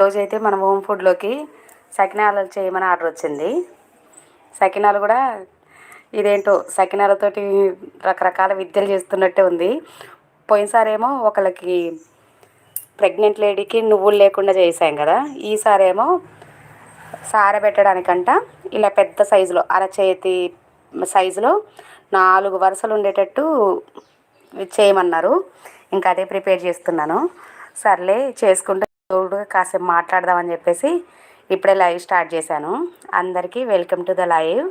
రోజైతే మన హోమ్ ఫుడ్లోకి సకినాలు చేయమని ఆర్డర్ వచ్చింది. సకినాలు కూడా ఇదేంటో సకినాలతోటి రకరకాల విద్యలు చేస్తున్నట్టే ఉంది. పోయినసారేమో ఒకళ్ళకి ప్రెగ్నెంట్ లేడీకి నువ్వులు లేకుండా చేసాం కదా. ఈసారేమో సారబెట్టడానికంట ఇలా పెద్ద సైజులో అరచేతి సైజులో నాలుగు వరుసలు ఉండేటట్టు చేయమన్నారు. ఇంకా అదే ప్రిపేర్ చేస్తున్నాను. సర్లే చేసుకుంటే తోడు కాసేపు మాట్లాడదామని చెప్పేసి ఇప్పుడే లైవ్ స్టార్ట్ చేశాను. అందరికీ వెల్కమ్ టు ద లైవ్.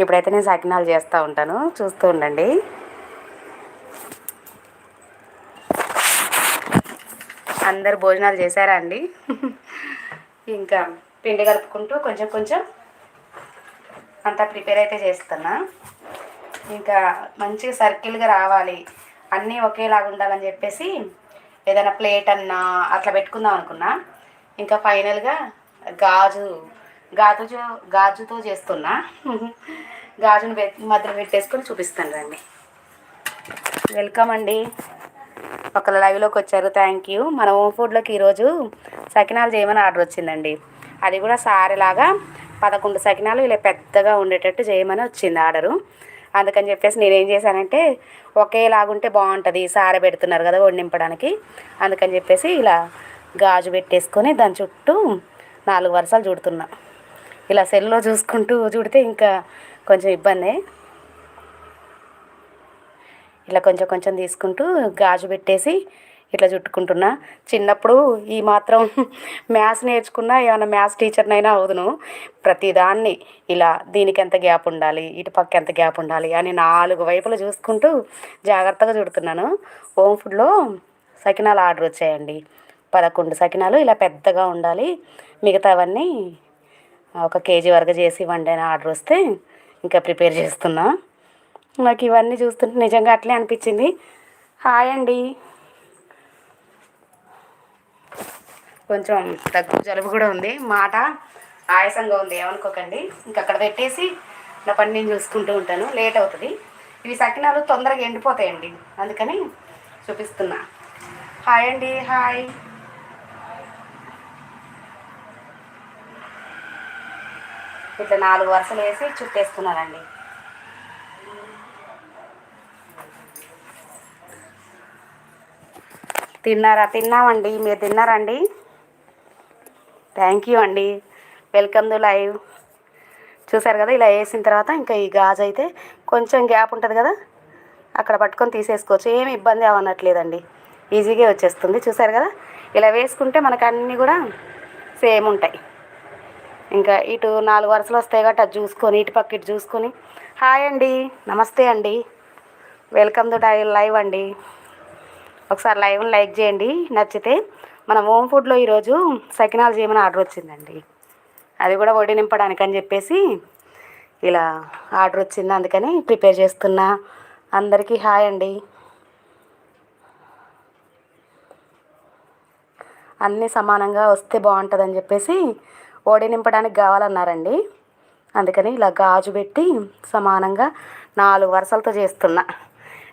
ఇప్పుడైతే నేను సకినాలు చేస్తూ ఉంటాను. చూస్తూ ఉండండి. అందరు భోజనాలు చేశారా అండి? ఇంకా పిండి కలుపుకుంటూ కొంచెం కొంచెం అంతా ప్రిపేర్ అయితే చేస్తున్నా. ఇంకా మంచిగా సర్కిల్గా రావాలి. అన్నీ ఒకేలాగా ఉండాలని చెప్పేసి ఏదైనా ప్లేట్ అన్నా అట్లా పెట్టుకుందాం అనుకున్నా. ఇంకా ఫైనల్గా గాజు గాజు గాజుతో చేస్తున్నా. గాజును మధ్యలో పెట్టేసుకొని చూపిస్తాను రండి. వెల్కమ్ అండి. ఒకళ్ళ లైవ్లోకి వచ్చారు. Thank you. మన హోమ్ ఫుడ్లోకి ఈరోజు సకినాలు చేయమని ఆర్డర్ వచ్చిందండి. అది కూడా సారెలాగా పదకొండు సకినాలు ఇలా పెద్దగా ఉండేటట్టు చేయమని వచ్చింది ఆర్డరు. అందుకని చెప్పేసి నేనేం చేశానంటే ఒకేలాగుంటే బాగుంటుంది సార పెడుతున్నారు కదా వండింపడానికి. అందుకని చెప్పేసి ఇలా గాజు పెట్టేసుకొని దాని చుట్టూ నాలుగు వరుసలు చుడుతున్నా. ఇలా సెల్లో చూసుకుంటూ చుడితే ఇంకా కొంచెం ఇబ్బంది. ఇలా కొంచెం కొంచెం తీసుకుంటూ గాజు పెట్టేసి ఇట్లా చుట్టుకుంటున్నా. చిన్నప్పుడు ఈ మాత్రం మ్యాథ్స్ నేర్చుకున్నా ఏమైనా మ్యాథ్స్ టీచర్నైనా అవుదును. ప్రతిదాన్ని ఇలా దీనికి ఎంత గ్యాప్ ఉండాలి ఇటు పక్క ఎంత గ్యాప్ ఉండాలి అని నాలుగు వైపులు చూసుకుంటూ జాగ్రత్తగా చుడుతున్నాను. హోమ్ ఫుడ్లో సకినాలు ఆర్డర్ వచ్చాయండి. పదకొండు సకినాలు ఇలా పెద్దగా ఉండాలి. మిగతావన్నీ ఒక కేజీ వరకు చేసి ఇవ్వండి అని ఆర్డర్ వస్తే ఇంకా ప్రిపేర్ చేస్తున్నా. నాకు ఇవన్నీ చూస్తుంటే నిజంగా అట్లే అనిపించింది. హాయ్ అండి. కొంచెం దగ్గు జలుబు కూడా ఉంది. మాట ఆయాసంగా ఉంది. ఏమనుకోకండి. ఇంక అక్కడ పెట్టేసి నా పని నేను చూసుకుంటూ ఉంటాను. లేట్ అవుతుంది. ఇవి సకినాలు తొందరగా ఎండిపోతాయండి. అందుకని చూపిస్తున్నా. హాయ్ అండి. హాయ్. ఇట్లా నాలుగు వరుసలు వేసి చుట్టేస్తున్నానండి. తిన్నారా? తిన్నామండి. మీరు తిన్నారండి థ్యాంక్ యూ అండి. వెల్కమ్ టు లైవ్ చూసారు కదా ఇలా వేసిన తర్వాత ఇంకా ఈ గాజు అయితే కొంచెం గ్యాప్ ఉంటుంది కదా అక్కడ పట్టుకొని తీసేసుకోవచ్చు. ఏమి ఇబ్బంది అవనట్లేదండి ఈజీగా వచ్చేస్తుంది. చూసారు కదా ఇలా వేసుకుంటే మనకు అన్నీ కూడా సేమ్ ఉంటాయి. ఇంకా ఇటు నాలుగు వరుసలు వస్తాయి కాబట్టి అది చూసుకొని ఇటు పక్క ఇటు చూసుకొని. హాయ్ అండి. నమస్తే అండి. వెల్కమ్ టు లైవ్ అండి. ఒకసారి లైవ్ని లైక్ చేయండి. నచ్చితే మన హోమ్ ఫుడ్లో ఈరోజు సకినాలు చేయమని ఆర్డర్ వచ్చిందండి. అది కూడా వడి నింపడానికి అని చెప్పేసి ఇలా ఆర్డర్ వచ్చింది. అందుకని ప్రిపేర్ చేస్తున్నా. అందరికీ హాయ్ అండి. అన్నీ సమానంగా వస్తే బాగుంటుందని చెప్పేసి ఓడి నింపడానికి కావాలన్నారండి. అందుకని ఇలా గాజు పెట్టి సమానంగా నాలుగు వరుసలతో చేస్తున్నా.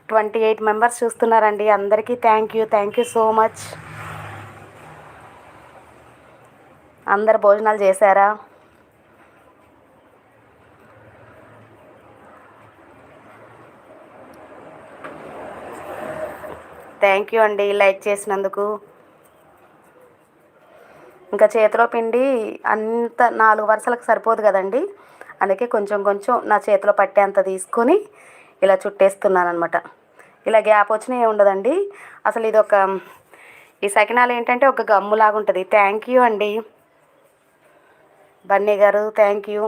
ట్వంటీ ఎయిట్ మెంబర్స్ చూస్తున్నారండి. అందరికీ thank you. Thank you so much. అందరు భోజనాలు చేశారా? థ్యాంక్ యూ అండి లైక్ చేసినందుకు. ఇంకా చేతిలో పిండి అంత నాలుగు వరుసలకు సరిపోదు కదండి. అందుకే కొంచెం కొంచెం నా చేతిలో పట్టేంత తీసుకొని ఇలా చుట్టేస్తున్నాను అనమాట ఇలా గ్యాప్ వచ్చినా ఉండదండి. అసలు ఇది ఒక ఈ సకినాలు ఏంటంటే ఒక గమ్ములాగా ఉంటుంది థ్యాంక్ యూ అండి. బన్నీ గారు థ్యాంక్ యూ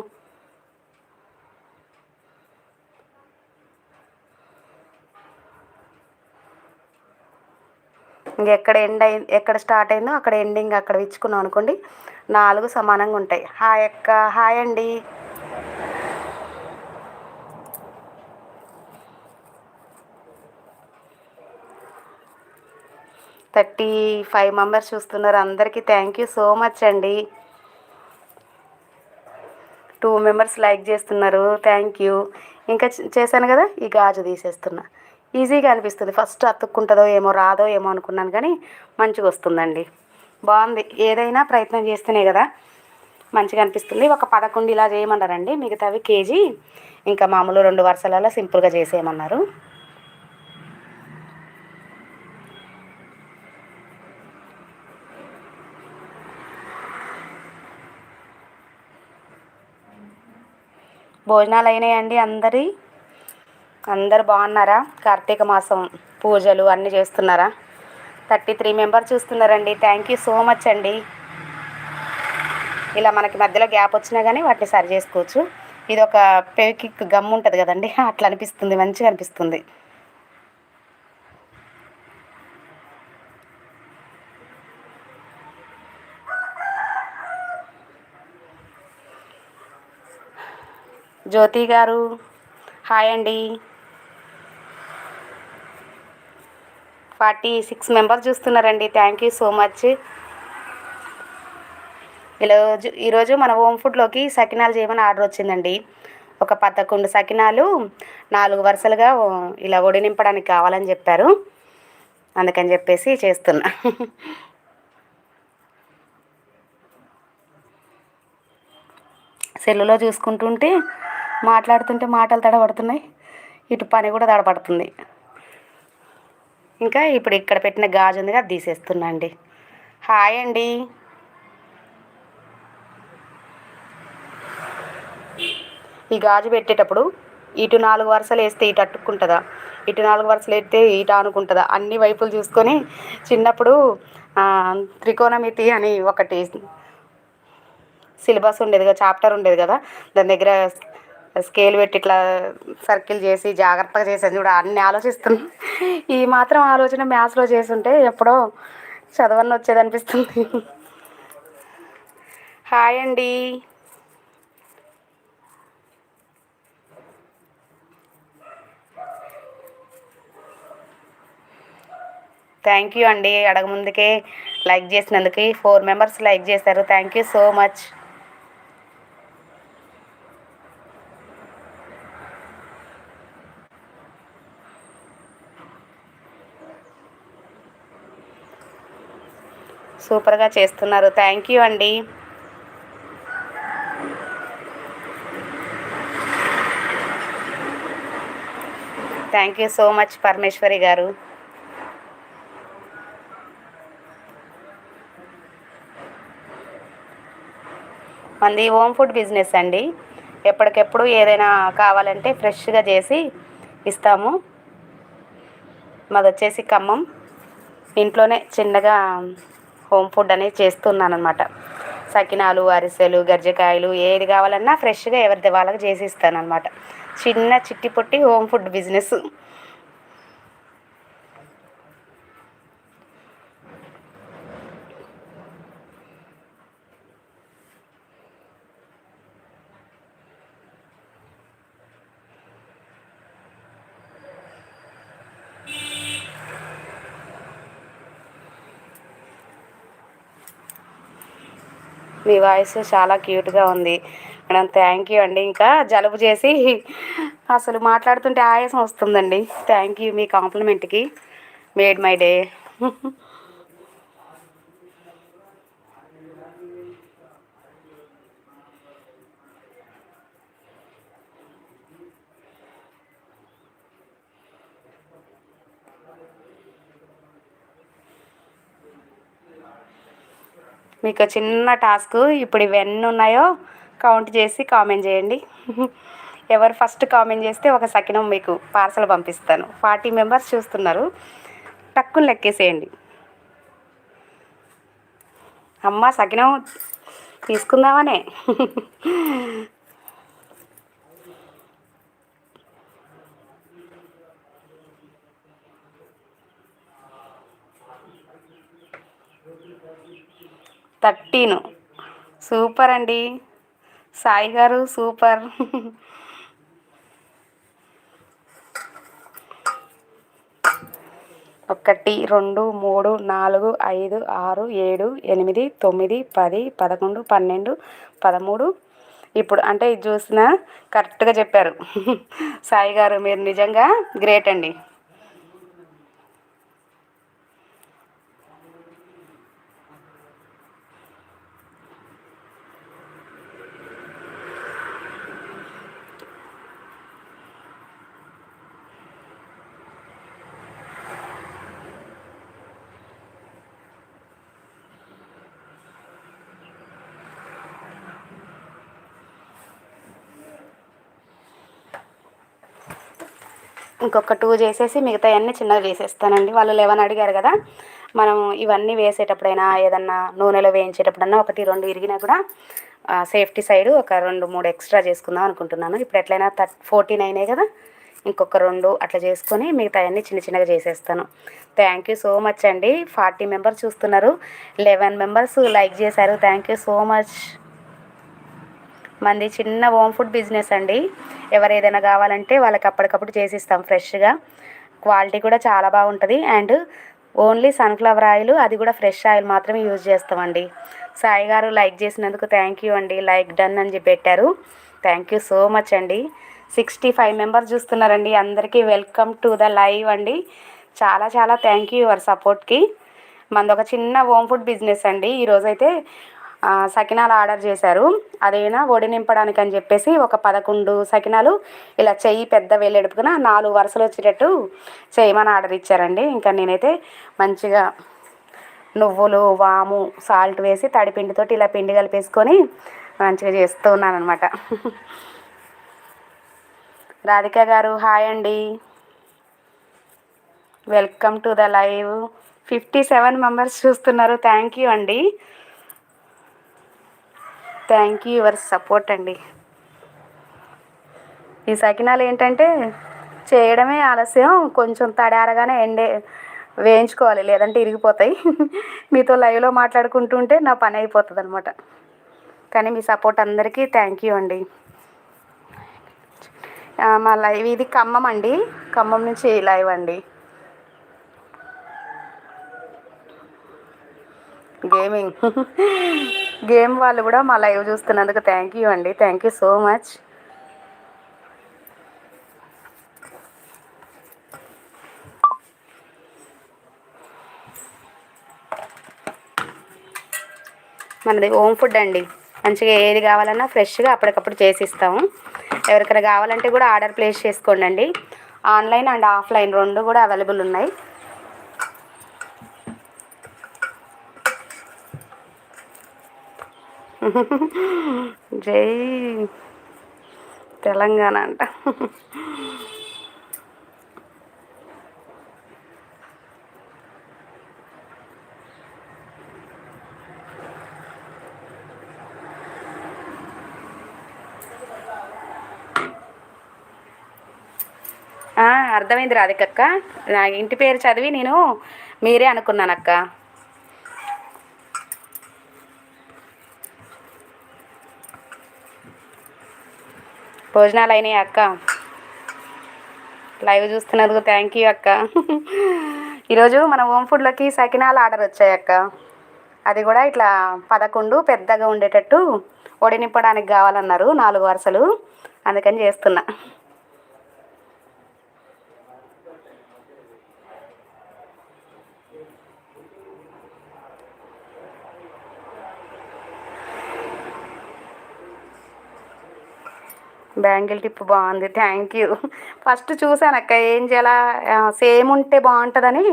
ఇంకెక్కడ ఎండ్ అయి ఎక్కడ స్టార్ట్ అయిందో అక్కడ ఎండింగ్ అక్కడ ఇచ్చుకున్నాం అనుకోండి నాలుగు సమానంగా ఉంటాయి. హాయ్ అక్క హాయ్ అండి. థర్టీ ఫైవ్ మెంబర్స్ చూస్తున్నారు. అందరికీ థ్యాంక్ యూ సో మచ్ అండి. టూ మెంబర్స్ లైక్ చేస్తున్నారు. థ్యాంక్ యూ ఇంకా చేశాను కదా? ఈ గాజు తీసేస్తున్నా. ఈజీగా అనిపిస్తుంది. ఫస్ట్ అతుక్కుంటుందో ఏమో రాదో ఏమో అనుకున్నాను కానీ మంచిగా వస్తుందండి. బాగుంది. ఏదైనా ప్రయత్నం చేస్తేనే కదా మంచిగా అనిపిస్తుంది. ఒక పదకొండు ఇలా చేయమన్నారండి. మిగతావి కేజీ. ఇంకా మామూలు రెండు వరుసలలో సింపుల్గా చేసేయమన్నారు. భోజనాలు అయినాయండి అందరి? అందరు బాగున్నారా? కార్తీక మాసం పూజలు అన్నీ చేస్తున్నారా? థర్టీ త్రీ మెంబర్ చూస్తున్నారండి. థ్యాంక్ యూ సో మచ్ అండి. ఇలా మనకి మధ్యలో గ్యాప్ వచ్చినా కానీ వాటిని సరి చేసుకోవచ్చు. ఇది ఒక పేకి గమ్ ఉంటుంది కదండి. అట్లా అనిపిస్తుంది మంచిగా అనిపిస్తుంది. జ్యోతి గారు. హాయ్ అండి. ఫార్టీ సిక్స్ మెంబర్స్ చూస్తున్నారండి. Thank you so much. ఈరోజు ఈరోజు మన హోమ్ ఫుడ్లోకి సకినాలు చేయమని ఆర్డర్ వచ్చిందండి. ఒక పదకొండు సకినాలు నాలుగు వరుసలుగా ఇలా ఒడి నింపడానికి కావాలని చెప్పారు. అందుకని చెప్పేసి చేస్తున్నా. సెల్లులో చూసుకుంటుంటే మాట్లాడుతుంటే మాటలు తడబడుతున్నాయి. ఇటు పని కూడా తడబడుతుంది. ఇంకా ఇప్పుడు ఇక్కడ పెట్టిన గాజు ఉంది అది తీసేస్తున్నా అండి. హాయ్ అండి. ఈ గాజు పెట్టేటప్పుడు ఇటు నాలుగు వరుసలు వేస్తే ఇటు అట్టుకుంటుందా? ఇటు నాలుగు వరుసలు వేస్తే ఇటు ఆనుకుంటుందా? అన్ని వైపులు చూసుకొని చిన్నప్పుడు త్రికోణమితి అని ఒకటి సిలబస్ ఉండేది కదా చాప్టర్ ఉండేది కదా దాని దగ్గర స్కేల్ పెట్టి ఇట్లా సర్కిల్ చేసి జాగ్రత్తగా చేసాను చూడ అన్ని ఆలోచిస్తుంది ఈ మాత్రం ఆలోచన మ్యాథ్స్లో చేస్తుంటే ఎప్పుడో చదవని వచ్చేది అనిపిస్తుంది. హాయ్ అండి. థ్యాంక్ యూ అండి. అడగముందుకే లైక్ చేసినందుకు ఫోర్ మెంబర్స్ లైక్ చేశారు. థ్యాంక్ యూ సో మచ్ సూపర్గా చేస్తున్నారు. థ్యాంక్ యూ అండి. Thank you so much Parameshwari garu. మంది హోమ్ ఫుడ్ బిజినెస్ అండి. ఎప్పటికెప్పుడు ఏదైనా కావాలంటే ఫ్రెష్గా చేసి ఇస్తాము. మాది వచ్చేసి ఖమ్మం. ఇంట్లోనే చిన్నగా హోమ్ ఫుడ్ అనేది చేస్తున్నాను అనమాట సకినాలు అరిసెలు గర్జకాయలు ఏది కావాలన్నా ఫ్రెష్గా ఎవరిది వాళ్ళకి చేసి ఇస్తాను అనమాట చిన్న చిట్టి పొట్టి హోమ్ ఫుడ్ బిజినెస్. మీ వాయిస్ చాలా క్యూట్గా ఉంది. మేడం థ్యాంక్ యూ అండి. ఇంకా జలుబు చేసి అసలు మాట్లాడుతుంటే ఆయాసం వస్తుందండి. థ్యాంక్ యూ మీ కాంప్లిమెంట్కి మేడ్ మై డే మీకు చిన్న టాస్క్. ఇప్పుడు ఇవన్నీ ఉన్నాయో కౌంట్ చేసి కామెంట్ చేయండి. ఎవరు ఫస్ట్ కామెంట్ చేస్తే ఒక సకినం మీకు పార్సల్ పంపిస్తాను. ఫార్టీ మెంబర్స్ చూస్తున్నారు. టక్కు లెక్కేసేయండి. అమ్మ సకినం తీసుకుందామనే. థర్టీన్. సూపర్ అండి. సాయి గారు సూపర్. ఒకటి రెండు మూడు నాలుగు ఐదు ఆరు ఏడు ఎనిమిది తొమ్మిది పది పదకొండు పన్నెండు పదమూడు. ఇప్పుడు అంటే ఇది చూసిన కరెక్ట్గా చెప్పారు. సాయి గారు మీరు నిజంగా గ్రేట్ అండి. ఇంకొక టూ చేసేసి మిగతా అన్నీ చిన్నగా చేసేస్తానండి వాళ్ళు లెవెన్ అడిగారు కదా మనం ఇవన్నీ వేసేటప్పుడైనా ఏదన్నా నూనెలో వేయించేటప్పుడన్నా ఒకటి రెండు విరిగినా కూడా సేఫ్టీ సైడ్ ఒక రెండు మూడు ఎక్స్ట్రా చేసుకుందాం అనుకుంటున్నాను. ఇప్పుడు ఎట్లయినా థర్ట్ ఫోర్టీన్ అయినాయి కదా ఇంకొక రెండు అట్లా చేసుకొని మిగతా అన్నీ చిన్న చిన్నగా చేసేస్తాను. థ్యాంక్ యూ సో మచ్ అండి. ఫార్టీ మెంబర్స్ చూస్తున్నారు. లెవెన్ మెంబర్స్ లైక్ చేశారు. థ్యాంక్ యూ సో మచ్ మంది చిన్న హోమ్ ఫుడ్ బిజినెస్ అండి. ఎవరు ఏదైనా కావాలంటే వాళ్ళకి అప్పటికప్పుడు చేసిస్తాం ఫ్రెష్గా క్వాలిటీ కూడా చాలా బాగుంటుంది. అండ్ ఓన్లీ సన్ఫ్లవర్ ఆయిల్ అది కూడా ఫ్రెష్ ఆయిల్ మాత్రమే యూజ్ చేస్తామండి. సాయి గారు లైక్ చేసినందుకు థ్యాంక్ యూ అండి. లైక్ డన్ అని చెప్పి పెట్టారు. థ్యాంక్ యూ సో మచ్ అండి. సిక్స్టీ ఫైవ్ మెంబర్స్ చూస్తున్నారండి. అందరికీ వెల్కమ్ టు ద లైవ్ అండి. చాలా చాలా థ్యాంక్ యూ యువర్ సపోర్ట్కి మనది ఒక చిన్న హోమ్ ఫుడ్ బిజినెస్ అండి. ఈరోజైతే సకినాలు ఆర్డర్ చేశారు. అదేనా ఒడి నింపడానికి అని చెప్పేసి ఒక పదకొండు సకినాలు ఇలా చెయ్యి పెద్ద వేలెడుపుకున నాలుగు వరుసలు వచ్చేటట్టు చేయమని ఆర్డర్ ఇచ్చారండి. ఇంకా నేనైతే మంచిగా నువ్వులు వాము సాల్ట్ వేసి తడిపిండితో ఇలా పిండి కలిపేసుకొని మంచిగా చేస్తూ అనమాట రాధిక గారు హాయ్ అండి. Welcome to the live. Fifty seven members చూస్తున్నారు. థ్యాంక్ యూ అండి. థ్యాంక్ యూ యువర్ సపోర్ట్ అండి. ఈ సకినాలు ఏంటంటే చేయడమే ఆలస్యం కొంచెం తడారగానే ఎండే వేయించుకోవాలి లేదంటే ఇరిగిపోతాయి. మీతో లైవ్లో మాట్లాడుకుంటుంటే నా పని అయిపోతుంది అనమాట కానీ మీ సపోర్ట్ అందరికీ థ్యాంక్ యూ అండి. మా లైవ్ ఇది ఖమ్మం అండి. ఖమ్మం నుంచి లైవ్ అండి. గేమింగ్ గేమ్ వాళ్ళు కూడా మా లైవ్ చూస్తున్నందుకు థ్యాంక్ యూ అండి. థ్యాంక్ యూ సో మచ్ మనది హోమ్ ఫుడ్ అండి. మంచిగా ఏది కావాలన్నా ఫ్రెష్గా అప్పటికప్పుడు చేసి ఇస్తాము ఎవరికైనా కావాలంటే కూడా ఆర్డర్ ప్లేస్ చేసుకోండి అండి ఆన్లైన్ అండ్ ఆఫ్లైన్ రెండు కూడా అవైలబుల్ ఉన్నాయి. జై తెలంగాణ అంట. అర్థమైంది రాధికక్క. నా ఇంటి పేరు చదివి నేను మీరే అనుకున్నానక్క. భోజనాలు అయినాయి అక్క. లైవ్ చూస్తున్నందుకు థ్యాంక్ యూ అక్క. ఈరోజు మన హోమ్ ఫుడ్లోకి సకినాలు ఆర్డర్ వచ్చాయి అక్క. అది కూడా ఇట్లా పదకొండు పెద్దగా ఉండేటట్టు ఒడినిప్పడానికి కావాలన్నారు నాలుగు వరుసలు. అందుకని చేస్తున్నా. బ్యాంగిల్ టిప్ బాగుంది థ్యాంక్ యూ ఫస్ట్ చూశాను అక్క ఏం చేయాలా? సేమ్ ఉంటే బాగుంటుందని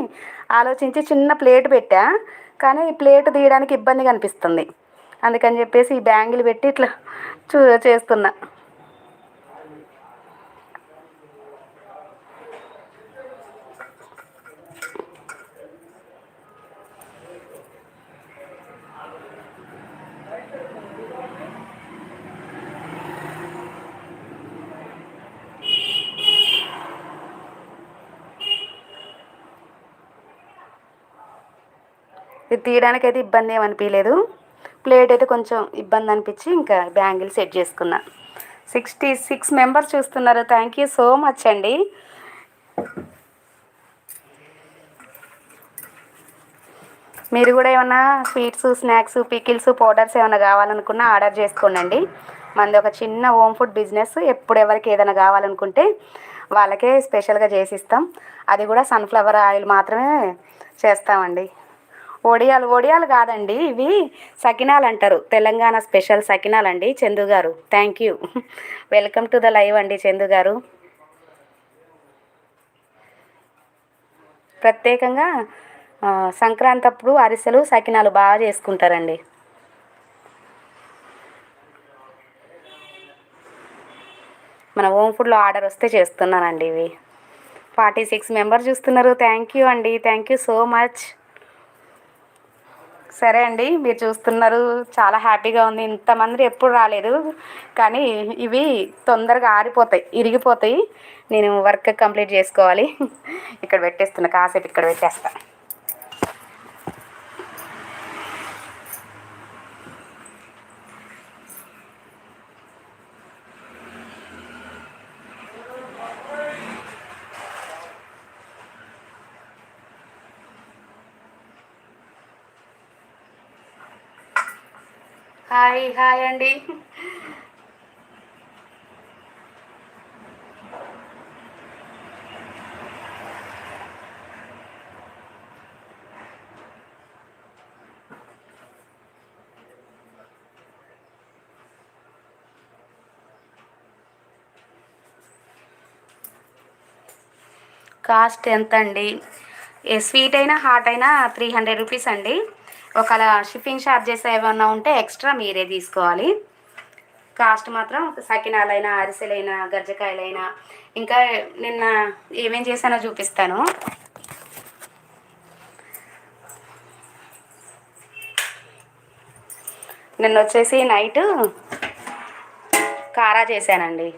ఆలోచించి చిన్న ప్లేట్ పెట్టా కానీ ఈ ప్లేట్ తీయడానికి ఇబ్బందిగా అనిపిస్తుంది అందుకని చెప్పేసి ఈ బ్యాంగిల్ పెట్టి ఇట్లా చూ చేస్తున్నా. ఇది తీయడానికి అయితే ఇబ్బంది ఏమనిపించలేదు ప్లేట్ అయితే కొంచెం ఇబ్బంది అనిపించి ఇంకా బ్యాంగిల్ సెట్ చేసుకున్నా. సిక్స్టీ సిక్స్ మెంబర్స్ చూస్తున్నారు. థ్యాంక్ యూ సో మచ్ అండి. మీరు కూడా ఏమన్నా స్వీట్స్ స్నాక్స్ పికిల్స్ పౌడర్స్ ఏమైనా కావాలనుకున్నా ఆర్డర్ చేసుకోండి మనది ఒక చిన్న హోమ్ ఫుడ్ బిజినెస్. ఎప్పుడు ఎవరికి ఏదైనా కావాలనుకుంటే వాళ్ళకే స్పెషల్గా చేసిస్తాం. అది కూడా సన్ఫ్లవర్ ఆయిల్ మాత్రమే చేస్తామండి. ఒడియాలు ఒడియాలు కాదండి ఇవి సకినాలు అంటారు. తెలంగాణ స్పెషల్ సకినాలు అండి చందు గారు. Thank you welcome to the live అండి చందు గారు. ప్రత్యేకంగా సంక్రాంతి అప్పుడు అరిసెలు సకినాలు బాగా చేసుకుంటారండి. మన హోమ్ ఫుడ్లో ఆర్డర్ వస్తే చేస్తున్నానండి ఇవి. ఫార్టీ సిక్స్ మెంబర్ చూస్తున్నారు. థ్యాంక్ యూ అండి. థ్యాంక్ యూ సో మచ్ సరే అండి మీరు చూస్తున్నారు చాలా హ్యాపీగా ఉంది. ఇంతమంది ఎప్పుడు రాలేదు కానీ ఇవి తొందరగా ఆరిపోతాయి ఇరిగిపోతాయి. నేను వర్క్ కంప్లీట్ చేసుకోవాలి. ఇక్కడ పెట్టేస్తున్నా కాసేపు ఇక్కడ పెట్టేస్తాను హాయ్ అండి కాస్ట్ ఎంత అండి ఏ స్వీట్ అయినా హాట్ అయినా త్రీ హండ్రెడ్ రూపీస్ అండి. ఒకవేళ షిప్పింగ్ ఛార్జెస్ ఏమైనా ఉంటే ఎక్స్ట్రా మీరే తీసుకోవాలి. కాస్ట్ మాత్రం సకినాలైనా అరిసెలైనా గజ్జకాయలైనా ఇంకా నిన్న ఏమేం చేశానో చూపిస్తాను. నిన్న వచ్చేసి నైట్ కారా చేశానండి.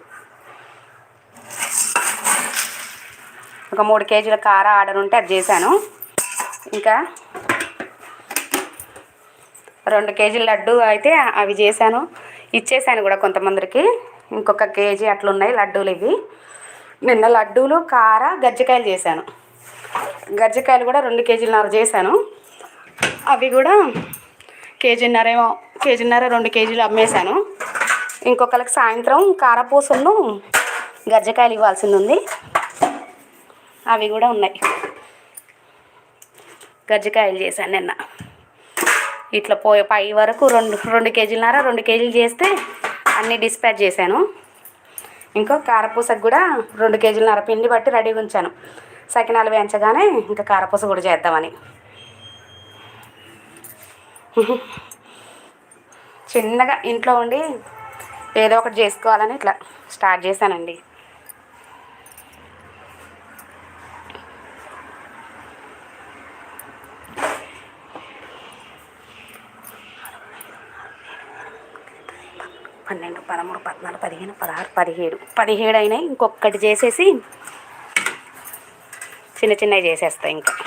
ఒక మూడు కేజీల కార ఆర్డర్ ఉంటే అది చేశాను. ఇంకా రెండు కేజీల లడ్డు అయితే అవి చేశాను. ఇచ్చేసాను కూడా కొంతమందికి. ఇంకొక కేజీ అట్లున్నాయి లడ్డూలు ఇవి. నిన్న లడ్డూలు కార గజ్జికాయలు చేశాను. గజ్జికాయలు కూడా రెండు కేజీలన్నర చేశాను. అవి కూడా కేజీన్నరేమో కేజీన్నర రెండు కేజీలు అమ్మేశాను. ఇంకొకరికి సాయంత్రం కారపూసను గజ్జకాయలు ఇవ్వాల్సింది ఉంది అవి కూడా ఉన్నాయి. గజ్జకాయలు చేశాను నిన్న. ఇట్లా పోయే పై వరకు రెండు రెండు కేజీలన్నర రెండు కేజీలు చేస్తే అన్నీ డిస్పాచ్ చేశాను. ఇంకో కారపూసకు కూడా రెండు కేజీలన్నర పిండి బట్టి రెడీగా ఉంచాను. సకినాలు వేయించగానే ఇంకా కారపూస కూడా చేద్దామని. చిన్నగా ఇంట్లో ఉండి ఏదో ఒకటి చేసుకోవాలని ఇట్లా స్టార్ట్ చేశానండి. పన్నెండు పదమూడు పద్నాలుగు పదిహేను పదహారు పదిహేడు. పదిహేడు అయినాయి. ఇంకొకటి చేసేసి చిన్న చిన్నవి చేసేస్తాయి ఇంకా.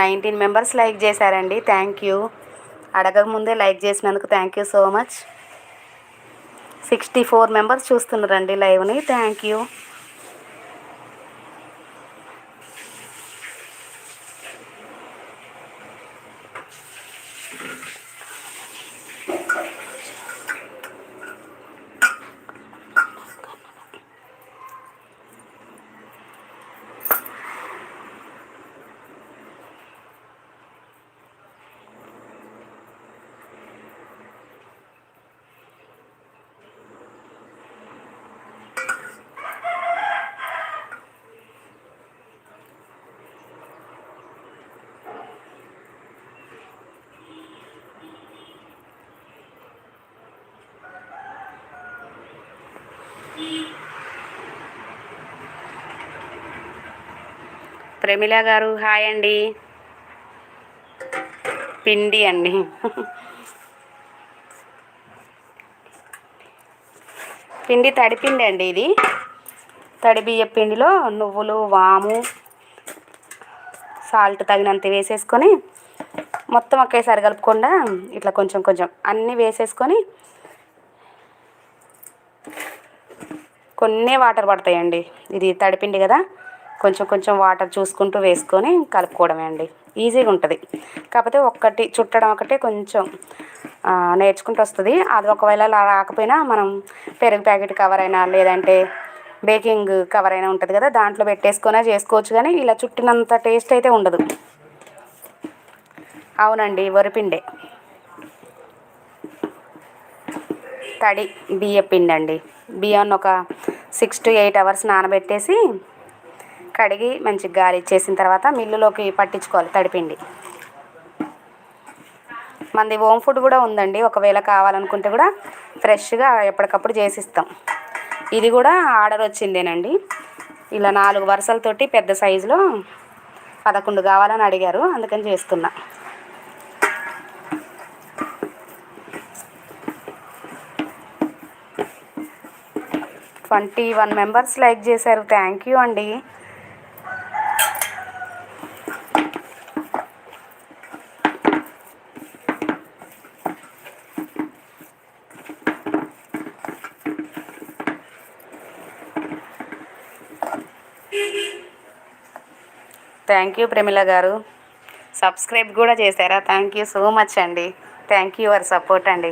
నైన్టీన్ మెంబర్స్ లైక్ చేశారండి. Thank you. అడగక ముందే లైక్ చేసినందుకు thank you so much. Sixty four members చూస్తున్నారండి లైవ్ని. Thank you. ప్రమిళ గారు హాయ్ అండి. పిండి అండి. పిండి తడిపిండి అండి ఇది. తడి బియ్య పిండిలో నువ్వులు వాము సాల్ట్ తగినంత వేసేసుకొని మొత్తం ఒకేసారి కలుపుకుండా ఇట్లా కొంచెం కొంచెం అన్నీ వేసేసుకొని కొన్ని వాటర్ పడతాయండి. ఇది తడిపిండి కదా. కొంచెం కొంచెం వాటర్ చూసుకుంటూ వేసుకొని కలుపుకోవడమే అండి. ఈజీగా ఉంటుంది. కాకపోతే ఒక్కటి చుట్టడం ఒకటే కొంచెం నేర్చుకుంటూ వస్తుంది. అది ఒకవేళ రాకపోయినా మనం పెరుగు ప్యాకెట్ కవర్ అయినా లేదంటే బేకింగ్ కవర్ అయినా ఉంటుంది కదా దాంట్లో పెట్టేసుకునే చేసుకోవచ్చు కానీ ఇలా చుట్టినంత టేస్ట్ అయితే ఉండదు. అవునండి వరిపిండే. తడి బియ్య పిండి అండి బియ్యాన్ని ఒక సిక్స్ టు ఎయిట్ అవర్స్ నానబెట్టేసి కడిగి మంచిగా గాలి ఇచ్చేసిన తర్వాత మిల్లులోకి పట్టించుకోవాలి తడిపిండి. మనది హోమ్ ఫుడ్ కూడా ఉందండి. ఒకవేళ కావాలనుకుంటే కూడా ఫ్రెష్గా ఎప్పటికప్పుడు చేసిస్తాం. ఇది కూడా ఆర్డర్ వచ్చిందేనండి. ఇలా నాలుగు వరుసలతోటి పెద్ద సైజులో పదకొండు కావాలని అడిగారు. అందుకని చేస్తున్నా. ట్వంటీ వన్ మెంబర్స్ లైక్ చేశారు. థ్యాంక్ యూ అండి. థ్యాంక్ యూ ప్రమిళ గారు. సబ్స్క్రైబ్ కూడా చేశారా? థ్యాంక్ యూ సో మచ్ అండి. థ్యాంక్ యూ యువర్ సపోర్ట్ అండి.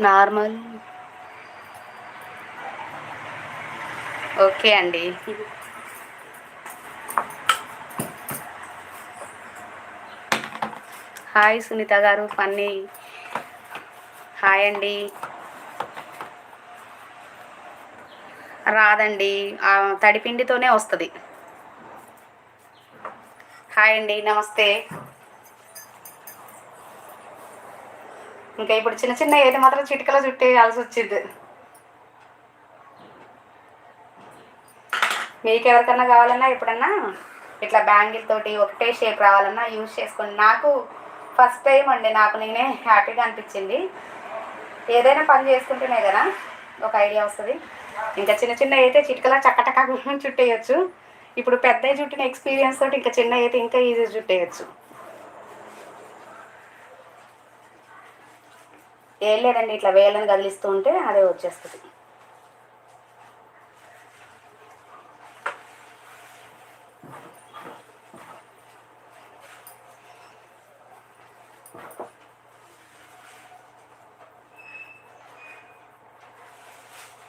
నార్మల్. ఓకే అండి. హాయ్ సునీత గారు పన్నీ హాయ్ అండి. రాదండి. తడిపిండితోనే వస్తుంది. హాయ్ అండి నమస్తే. ఇంకా ఇప్పుడు చిన్న చిన్న ఏది మాత్రం చిటికలో చుట్టేయాల్సి వచ్చింది. మీకు ఎవరికన్నా కావాలన్నా ఎప్పుడన్నా ఇట్లా బ్యాంగిల్ తోటి ఒకటే షేప్ రావాలన్నా యూజ్ చేసుకోండి నాకు ఫస్ట్ టైం అండి నాకు నేనే హ్యాపీగా అనిపించింది. ఏదైనా పని చేసుకుంటేనే కదా ఒక ఐడియా వస్తుంది. ఇంకా చిన్న చిన్న అయితే చిటికలా చక్కటక్క చుట్టేయచ్చు. ఇప్పుడు పెద్ద చుట్టిన ఎక్స్పీరియన్స్ తోటి ఇంకా చిన్న అయితే ఇంకా ఈజీ చుట్టేయచ్చు. ఏం లేదండి ఇట్లా వేలను కదిలిస్తూ ఉంటే అదే వచ్చేస్తుంది.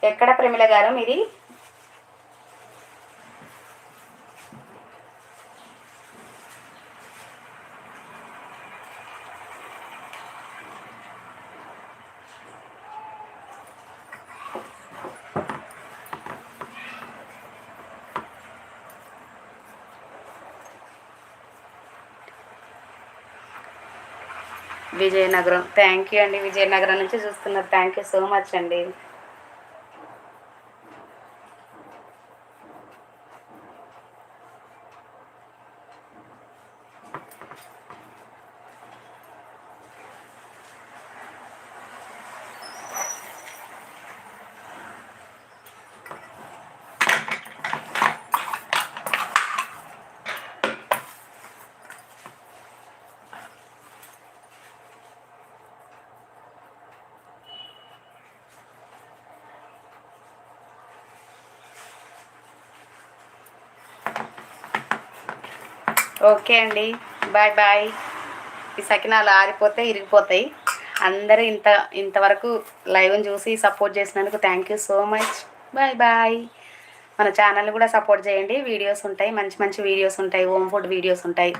ఎక్కడ ప్రమిళ గారు మీది? విజయనగరం. థ్యాంక్ యూ అండి. విజయనగరం నుంచి చూస్తున్నారు. థ్యాంక్ యూ సో మచ్ అండి. ఓకే అండి. Bye bye. ఈ సకినాలు ఆరిపోతే ఇరిగిపోతాయి. అందరూ ఇంత ఇంతవరకు లైవ్ని చూసి సపోర్ట్ చేసినందుకు thank you so much bye bye. మన ఛానల్ కూడా సపోర్ట్ చేయండి. వీడియోస్ ఉంటాయి మంచి మంచి వీడియోస్ ఉంటాయి హోమ్ ఫుడ్ వీడియోస్ ఉంటాయి.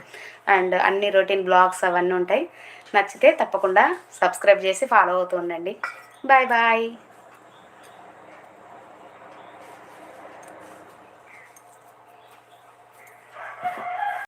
అండ్ అన్ని రొటీన్ బ్లాగ్స్ అవన్నీ ఉంటాయి. నచ్చితే తప్పకుండా సబ్స్క్రైబ్ చేసి ఫాలో అవుతుండండి బాయ్ బాయ్.